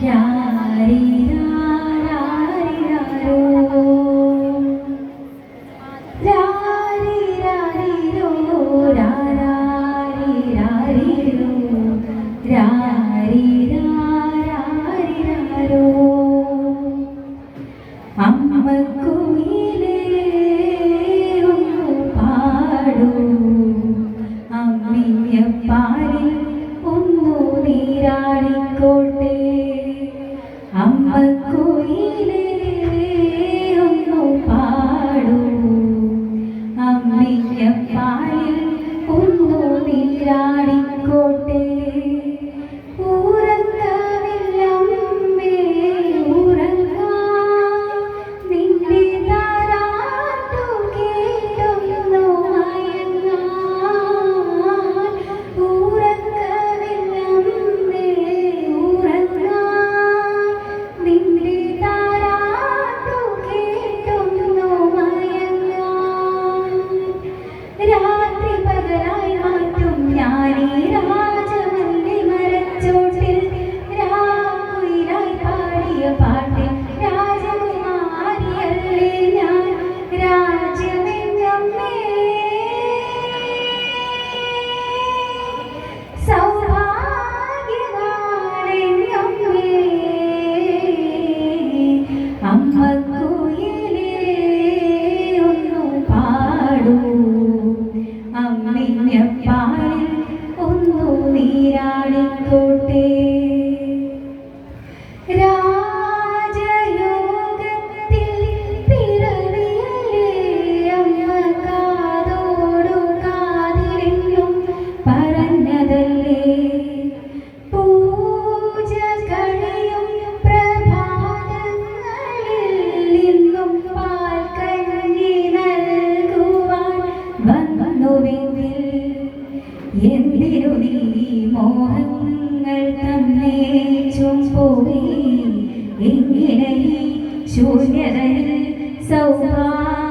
家 പാടിയ ഗോവിന്ദിൽ എന്തിനു നീ മോഹങ്ങൾ തന്നെ ചുംപോയി ഇങ്ങനെ ശൂന്യതയിൽ Sowbhagya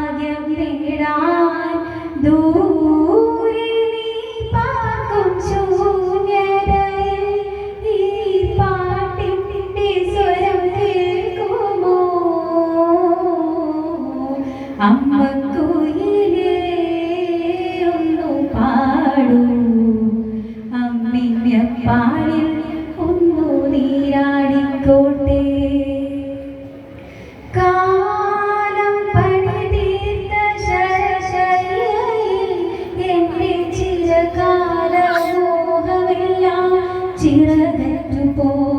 tirade tu po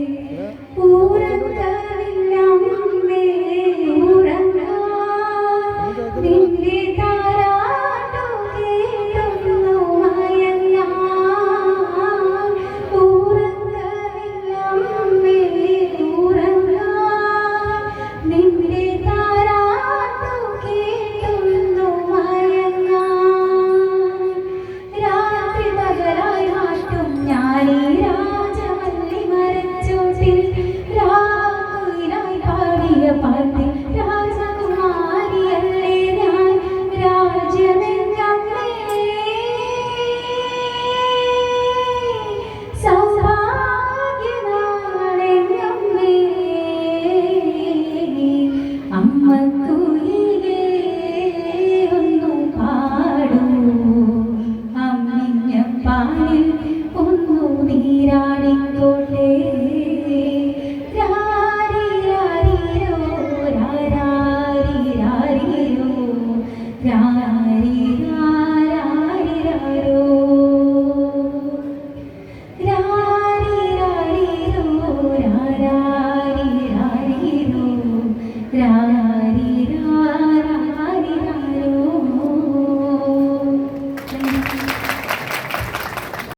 me.